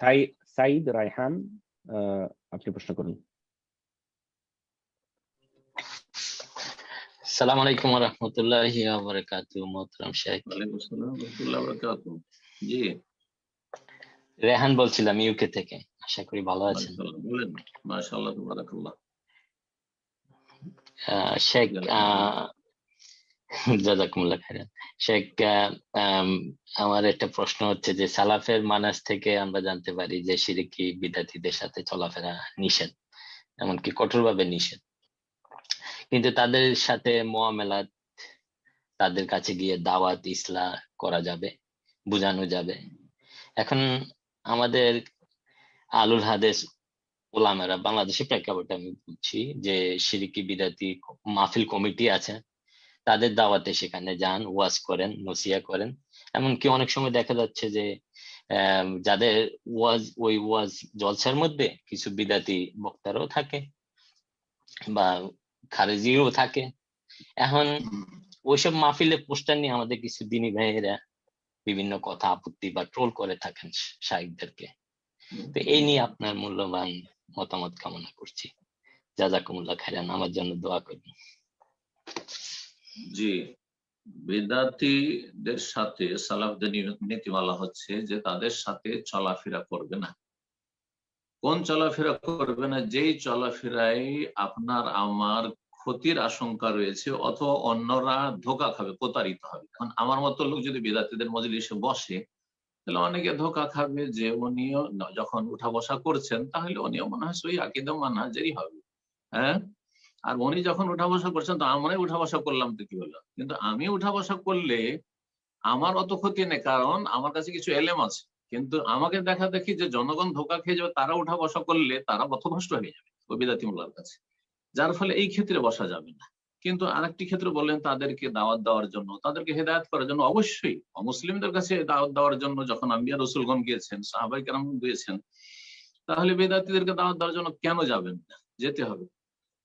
সাই সাইদ রায়হান আহ, আপনি প্রশ্ন করুন। সালাম আলাইকুম রহমতুল্লাহি বারাকাতু মোহতরম শেখ জি। রেহান বলছিলাম ইউকে থেকে আশা করি ভালো আছেন। মাশাআল্লাহ শেখ জাজাকুমুল্লাহ খাইরান। শেখ আমার একটা প্রশ্ন হচ্ছে যে, সালাফের মানাজ থেকে আমরা জানতে পারি যে, সিরিকি বিদ্যার্থীদের সাথে চলাফেরা নিষেধ, এমনকি কঠোরভাবে নিষেধ। কিন্তু তাদের সাথে মোয়ামেলাত, তাদের কাছে গিয়ে দাওয়াত ইসলা করা যাবে, বোঝানো যাবে। এখন আমাদের আলুল হাদেস ওলামেরা বাংলাদেশের প্রেক্ষাপটে আমি বুঝছি যে, সিরিকি বিদাতি মাহফিল কমিটি আছে তাদের দাওয়াতে সেখানে যান, ওয়াজ করেন নসিয়া করেন। এমনকি অনেক সময় দেখা যাচ্ছে যে যাদের ওয়াজ, ওই ওয়াজ জলসার মধ্যে কিছু বিদাতি বক্তারাও থাকে বা খারেজিও থাকে। এখন ওইসব মাহফিলে পোস্টার নিয়ে আমাদের কিছু দিনী ভাইয়েরা বিভিন্ন কথা আপত্তি বা ট্রোল করে থাকেন শাহিকদেরকে তো এই নিয়ে আপনার মূল্যবান মতামত কামনা করছি। জাজাকুমুল্লাহ খাইরান আমার জন্য দোয়া করবেন। জি। বিদ্যার্থীদের সাথে সালাফদের নীতিমালা হচ্ছে যে তাদের সাথে চলাফেরা করবে না। কোন চলাফেরা করবে না? যেই চলাফেরাই আপনার আমার ক্ষতির আশঙ্কা রয়েছে অথবা অন্যরা ধোকা খাবে, প্রতারিত হবে। কারণ আমার মতো লোক যদি বিদ্যার্থীদের মজলিসে বসে, তাহলে অনেকে ধোকা খাবে যে উনিও যখন উঠা বসা করছেন, তাহলে উনিও মনে হয় সই আকিদা মানহাজেরই হবে। হ্যাঁ? আর উনি যখন উঠা বসা করছেন, তো আমরাই উঠা বসা করলাম তো কি হলো? কিন্তু আমি উঠা বসা করলে আমার অত ক্ষতি নেই, কারণ আমার কাছে কিছু এলেম আছে। কিন্তু আমাকে দেখা দেখি যে জনগণ ধোকা খেয়ে যাবে, তারা উঠা বসা করলে তারা পথভ্রষ্ট হয়ে যাবে মোল্লার কাছে। যার ফলে এই ক্ষেত্রে বসা যাবে না। কিন্তু আরেকটি ক্ষেত্রে বললেন, তাদেরকে দাওয়াত দেওয়ার জন্য, তাদেরকে হেদায়ত করার জন্য অবশ্যই অমুসলিমদের কাছে দাওয়াত দেওয়ার জন্য যখন আম্বিয়া রসুলগণ গিয়েছেন, সাহাবাই কেরাম গিয়েছেন, তাহলে বেদাতিদেরকে দাওয়াত দেওয়ার জন্য কেন যাবেন না? যেতে হবে।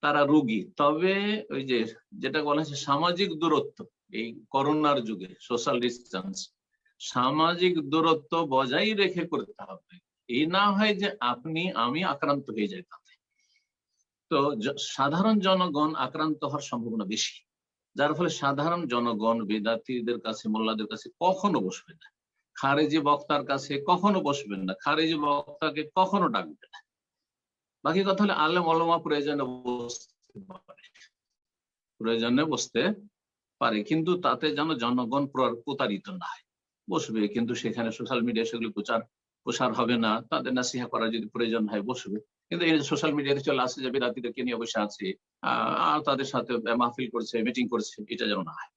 তারা রুগী। তবে ওই যে যেটা বলা হচ্ছে সামাজিক দূরত্ব, এই করোনার যুগে সোশ্যাল ডিস্টেন্স সামাজিক দূরত্ব বজায় রেখে করতে হবে। এই না হয় যে আপনি, আমি আক্রান্ত হয়ে যাই তাতে। তো সাধারণ জনগণ আক্রান্ত হওয়ার সম্ভাবনা বেশি। যার ফলে সাধারণ জনগণ বেদাতিদের কাছে, মোল্লাদের কাছে কখনো বসবে না। খারেজি বক্তার কাছে কখনো বসবেন না। খারেজি বক্তাকে কখনো ডাকবে না। বাকি কথা হলে আলেম অলমা প্রয়োজনে বসতে পারে প্রয়োজনে বসতে পারে, কিন্তু তাতে যেন জনগণ প্র- প্রতারিত না হয়। বসবে, কিন্তু সেখানে সোশ্যাল মিডিয়া সেগুলো প্রচার, প্রসার হবে না। তাদের নাসিহা করার যদি প্রয়োজন হয়, বসবে। কিন্তু এই সোশ্যাল মিডিয়াতে চলে আসছে যে বিরাতিদেরকে নিয়ে বসে আছে আর তাদের সাথে মাহফিল করছে মিটিং করছে, এটা যেন না হয়।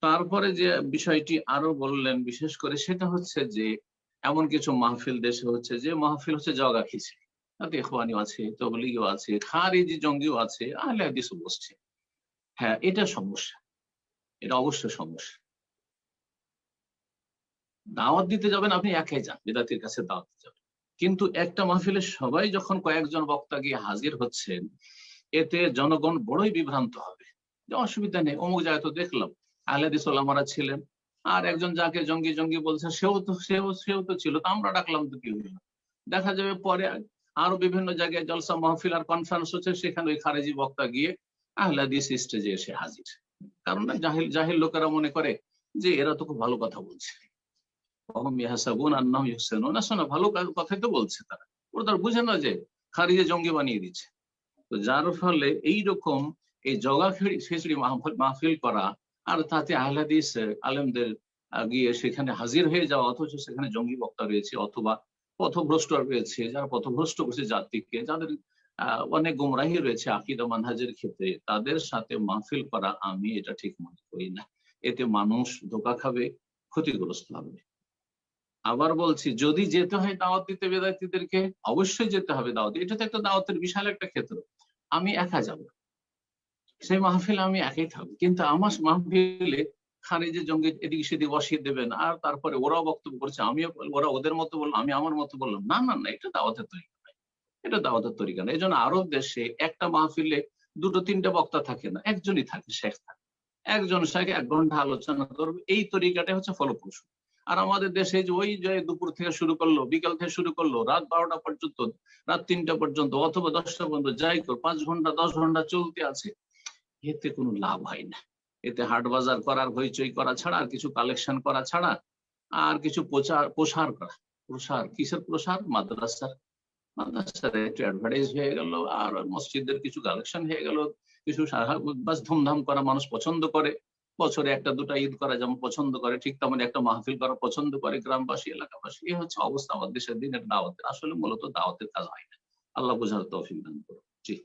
তারপরে যে বিষয়টি আরও বললেন, বিশেষ করে সেটা হচ্ছে যে, এমন কিছু মাহফিল দেশে হচ্ছে যে, মাহফিল হচ্ছে জগা খিচড়ি আছে আছে, খারিজি জঙ্গিও আছে, আহলে হাদিসও বসছে। হ্যাঁ এটা সমস্যা। এটা সমস্যা। দাওয়াত দিতে যাবেন, আপনি একাই যান, বিদাতির কাছে দাওয়াত যাবেন। কিন্তু একটা মাহফিলে সবাই যখন কয়েকজন বক্তা গিয়ে হাজির হচ্ছেন, এতে জনগণ বড়ই বিভ্রান্ত হবে। যে অসুবিধা নেই, অমুক জায়গায় তো দেখলাম আহলেদিস ওলামারা ছিলেন, আর একজন যাকে জঙ্গি জঙ্গি বলছে, সেও তো, সেও সেও তো ছিল, তো আমরা ডাকলাম তো কি হইল দেখা যাবে পরে আরও বিভিন্ন জায়গায় জলসা মাহফিল আর কনফারেন্স হচ্ছে, সেখানে ওই খারেজি বক্তা গিয়ে আহলাদিস স্টেজে এসে হাজির। কারণ জাহিল জাহিল লোকেরা মনে করে যে এরা তো খুব ভালো কথা বলছে। ভালো কথাই তো বলছে তারা। ওরা বুঝে না যে খারিজে জঙ্গি বানিয়ে দিচ্ছে। তো যার ফলে এইরকম এই জগা খিচড়ি মাহফিল করা আর তাতে আহলাদিস, আলেমদের গিয়ে সেখানে হাজির হয়ে যাওয়া, অথচ সেখানে জঙ্গি বক্তা রয়েছে, অথবা পথভ্রষ্ট রয়েছে, যারা পথভ্রষ্ট করছে জাতিকে, যাদের অনেক গুমরাহি রয়েছে আকিদা মানহাজের ক্ষেত্রে, তাদের সাথে মাহফিল করা আমি এটা ঠিক মনে করি না। এতে মানুষ ধোকা খাবে, ক্ষতিগ্রস্ত হবে। আবার বলছি, যদি যেতে হয় দাওয়াত দিতে বেদাতিদেরকে অবশ্যই যেতে হবে দাওয়াত। এটা তো একটা দাওয়াতের বিশাল একটা ক্ষেত্র। আমি একা যাব। সেই মাহফিলে আমি একাই থাকব। কিন্তু আমার মাহফিলে খারিজে জঙ্গি এদিক সেদিক বসিয়ে দেবেন, আর তারপরে ওরাও বক্তব্য করছে, আমিও ওরা ওদের মতো বললাম আমি আমার মতো বললাম, না না না, এটা দাওয়াতের তরিকা নয়। এটা দাওয়াতের তরিকা না এই জন্য আরব দেশে একটা মাহফিলে দুটো, তিনটে বক্তা থাকে না, একজনই থাকে, শেখ থাকে। একজন শেখ এক ঘণ্টা আলোচনা করবে, এই তরিকাটা হচ্ছে ফলপ্রসূ। আর আমাদের দেশে যে ওই যে দুপুর থেকে শুরু করল, বিকাল থেকে শুরু করল, রাত বারোটা পর্যন্ত, রাত তিনটা পর্যন্ত, অথবা দশটা পর্যন্ত, যাই কর, পাঁচ ঘণ্টা, দশ ঘণ্টা চলতে আছে, এতে কোনো লাভ হয় না। এতে হাট বাজার করার হইচই করা ছাড়া, আর কিছু কালেকশন করা ছাড়া, আর কিছু প্রচার, প্রসার করা। প্রসার, কিসের প্রসার? মাদ্রাসার। মাদ্রাসার একটু অ্যাডভার্টাইজ হয়ে গেল, আর মসজিদের কিছু কালেকশন হয়ে গেল। কিছু বাস ধুমধাম করা মানুষ পছন্দ করে। বছরে একটা, দুটা ঈদ করা যেমন পছন্দ করে, ঠিক তেমন একটা মাহফিল করা পছন্দ করে গ্রামবাসী, এলাকাবাসী। এই হচ্ছে অবস্থা আমাদের দেশের দিনের দাওয়াতের আসলে মূলত দাওয়াতের কাজ হয় না। আল্লাহ বোঝার তৌফিক দান করুন। জি।